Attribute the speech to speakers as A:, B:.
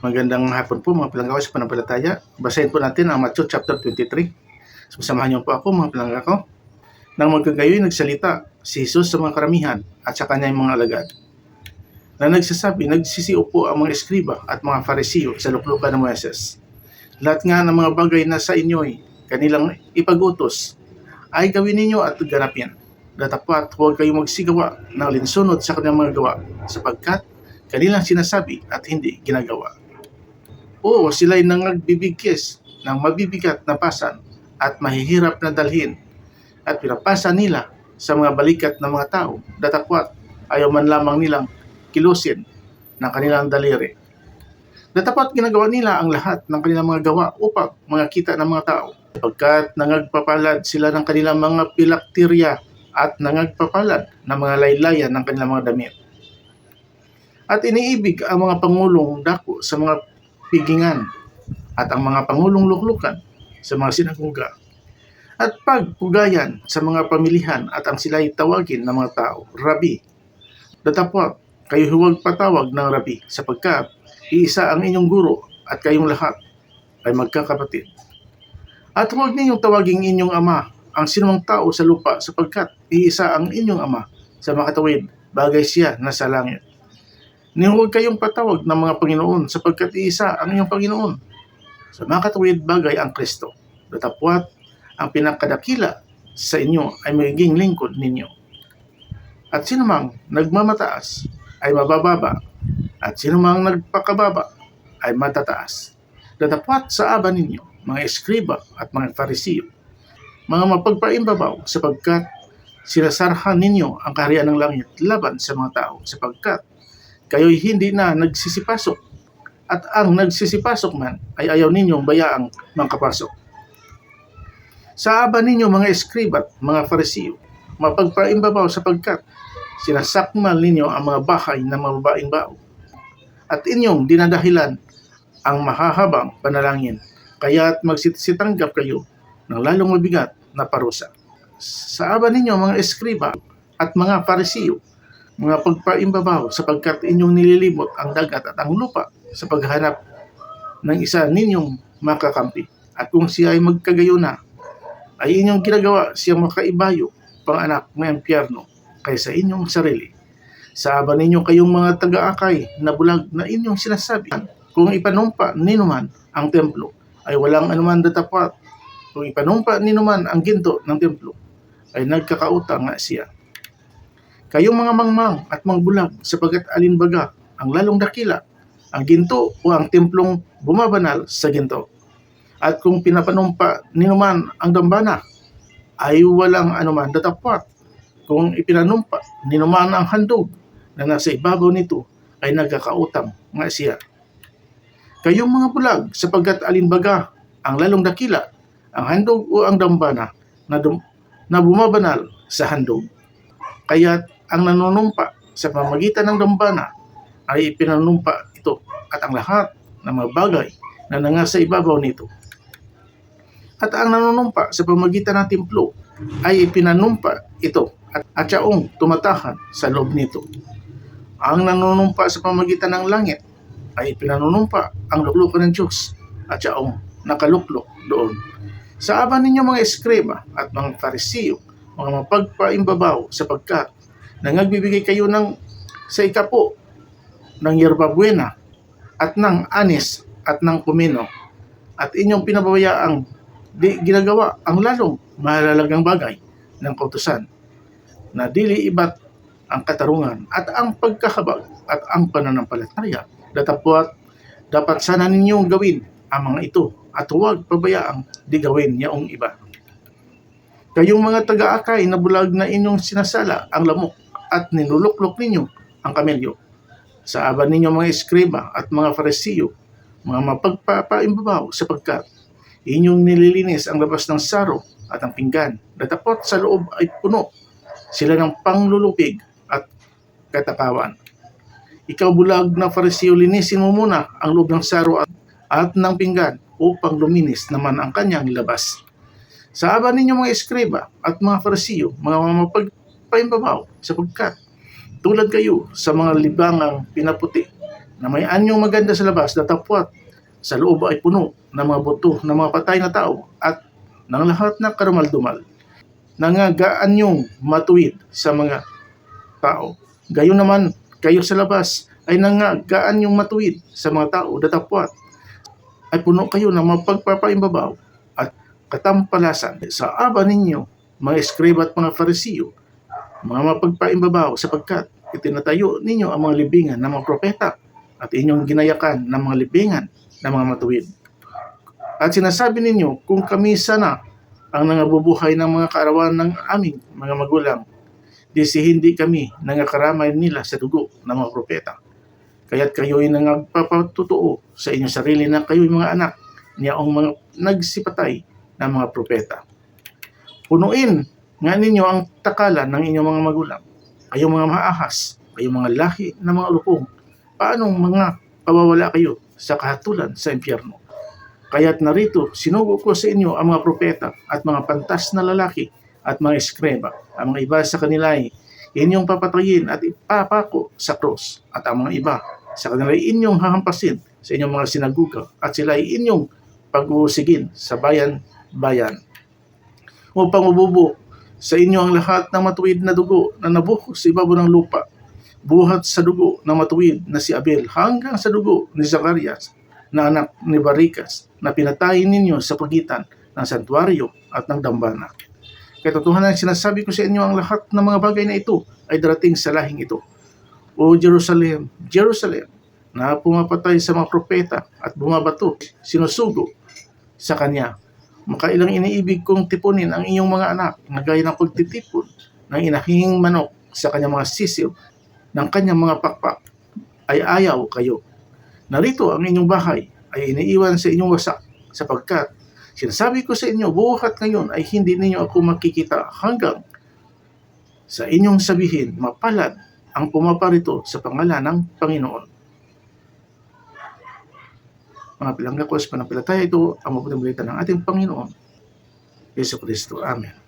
A: Magandang hapon po mga palangga ko sa panampalataya. Basahin po natin ang Matthew chapter 23. So, niyo po ako mga palangga ko. Nang magkagayoy nagsalita si Jesus sa mga karamihan at sa kanyang mga alagad. Na nagsasabi, nagsisiyo po ang mga eskriba at mga farisiyo sa luklukan ng Moises. Lahat nga ng mga bagay na sa inyo'y kanilang ipag-utos ay gawin ninyo at ganapin. Datapat huwag kayong magsigawa ng linsunod sa kanilang mga gawa sapagkat kanilang sinasabi at hindi ginagawa. Oo, sila'y nangagbibigkis ng mabibigat na pasan at mahihirap na dalhin at pinapasa nila sa mga balikat ng mga tao. Datakwat, ayaw man lamang nilang kilusin ng kanilang daliri. Datapat ginagawa nila ang lahat ng kanilang mga gawa upang mga kita ng mga tao. Sapagkat nangagpapalad sila ng kanilang mga pilaktirya at nangagpapalad ng mga laylayan ng kanilang mga damit. At iniibig ang mga pangulong dako sa mga pigingan at ang mga pangulong luklukan sa mga sinagoga at pagpugayan sa mga pamilihan at ang sila'y tawagin ng mga tao, Rabi. Datapwat, kayo huwag patawag ng Rabi sapagkat iisa ang inyong guro at kayong lahat ay magkakapatid. At huwag ninyong tawaging inyong ama ang sinumang tao sa lupa sapagkat iisa ang inyong ama sa makatawid bagay siya na sa langit. Ni huwag kayong patawag ng mga Panginoon sapagkat iisa ang inyong Panginoon. Sa makatawid bagay ang Kristo. Datapwat, ang pinakadakila sa inyo ay magiging lingkod ninyo. At sinumang nagmamataas ay mabababa, at sinumang nagpakababa ay matataas. Datapwat sa aba ninyo, mga eskriba at mga farisiyo, mga mapagpaimbabaw sapagkat sinasarhan ninyo ang kaharian ng langit laban sa mga tao sapagkat kayo'y hindi na nagsisipasok at ang nagsisipasok man ay ayaw ninyong bayaang mangkapasok. Sa aba ninyo mga eskribat, mga farisiyo, mapagpaimbabaw sapagkat sinasakmal ninyo ang mga bahay ng mga bao. At inyong dinadahilan ang mahahabang panalangin, kaya't magsisitanggap kayo ng lalong mabigat na parusa. Sa aba ninyo mga eskriba at mga farisiyo, mga pagpaimbabaw sapagkat inyong nililimot ang dagat at ang lupa sa paghanap ng isa ninyong makakampi. At kung siya ay magkagayo na, ay inyong ginagawa siyang makaibayo pang anak ng impyerno kaysa inyong sarili. Sa aba ninyo kayong mga taga-akay na bulag na inyong sinasabi, kung ipanumpa ninuman ang templo, ay walang anuman datapat. Kung ipanumpa ninuman ang ginto ng templo, ay nagkakautang nga siya. Kayong mga mangmang at mangbulag sapagat alinbaga ang lalong dakila, ang ginto o ang templong bumabanal sa ginto. At kung pinapanumpa ninuman ang dambana, ay walang anuman datapat. Kung ipinanumpa ninuman ang handog na nasa ibabaw nito, ay nagkakautang nga siya. Kayong mga bulag sapagkat alinbaga ang lalong dakila, ang handog o ang dambana na, dum- na bumabanal sa handog. Kaya't ang nanunumpa sa pamagitan ng dambana ay ipinanumpa ito at ang lahat ng mga bagay na nangasa ibabaw nito. At ang nanunumpa sa pamagitan ng templo ay ipinanumpa ito at, at siyaong tumatahan sa loob nito. Ang nanunumpa sa pamagitan ng langit ay pinanunumpa ang luklukan ng Diyos at siyaong nakaluklok doon. Sa aba ninyo mga eskriba at mga farisiyo, mga mapagpaimbabaw sapagkat nangagbibigay kayo ng sa ikapo ng yerbabuena at ng anis at ng kumino at inyong pinababayaang di ginagawa ang lalong malalagang bagay ng kautusan na dili iba't ang katarungan at ang pagkahabag at ang pananampalataya. Datapwat, dapat sana ninyong gawin ang mga ito at huwag pabayaang di gawin yaong iba. Kayong mga taga-akay na bulag na inyong sinasala ang lamok at niluluklok ninyo ang kamelyo. Sa aba ninyo mga eskriba at mga farisiyo, mga mapagpapaimbabaw sapagkat inyong nililinis ang labas ng saro at ang pinggan. Datapot sa loob ay puno sila ng panglulupig at katakawan. Ikaw bulag na farisiyo, linisin mo muna ang loob ng saro at, at ng pinggan upang luminis naman ang kanyang labas. Sa aba ninyo mga eskriba at mga farisiyo, mga mapagpaimbabaw sapagkat tulad kayo sa mga libangang pinaputi na may anyong maganda sa labas na tapwat sa loob ay puno ng mga buto ng mga patay na tao at ng lahat na karumaldumal. Nangagaan yung matuwid sa mga tao. Gayon naman kayo sa labas ay nangagaan yung matuwid sa mga tao na tapwat ay puno kayo ng mapagpapaimbabaw at katampalasan sa aba ninyo, mga eskriba at mga farisiyo, mga mapagpaimbabaw sapagkat itinatayo ninyo ang mga libingan ng mga propeta at inyong ginayakan ng mga libingan ng mga matuwid. At sinasabi ninyo, kung kami sana ang nangabubuhay ng mga kaarawan ng aming mga magulang, di si hindi kami nangakaramay nila sa dugo ng mga propeta. Kaya't kayo'y nangagpapatutuo sa inyong sarili na kayo'y mga anak niyaong mga nagsipatay ng mga propeta. Punuin nga ninyo ang takalan ng inyong mga magulang. Kayong mga maahas, kayong mga lahi ng mga lupong. Paanong mga pawawala kayo sa kahatulan sa impyerno? Kaya't narito, sinugo ko sa inyo ang mga propeta at mga pantas na lalaki at mga eskreba. Ang mga iba sa kanila ay inyong papatayin at ipapako sa cross at ang mga iba sa kanila ay inyong hahampasin sa inyong mga sinaguga at sila ay inyong pag-uusigin sa bayan-bayan. Upang ububo sa inyo ang lahat ng matuwid na dugo na nabuhos sa ibabaw ng lupa, buhat sa dugo ng matuwid na si Abel hanggang sa dugo ni Zacarias na anak ni Barikas na pinatay ninyo sa pagitan ng santuario at ng dambana. Kaya totohanan sinasabi ko sa inyo ang lahat ng mga bagay na ito ay darating sa lahing ito. O Jerusalem, Jerusalem, na pumapatay sa mga propeta at bumabato, sinusugo sa kanya. Makailang iniibig kong tipunin ang iyong mga anak na gaya ng pagtitipon ng inahing manok sa kanyang mga sisiw ng kanyang mga pakpak ay ayaw kayo. Narito ang inyong bahay ay iniiwan sa inyong wasak sapagkat sinasabi ko sa inyo buhat ngayon ay hindi ninyo ako makikita hanggang sa inyong sabihin mapalad ang pumaparito sa pangalan ng Panginoon. Mga pilangga ko sa panampalataya ito ang mabuting balita ng ating Panginoon, Yeso Kristo. Amen.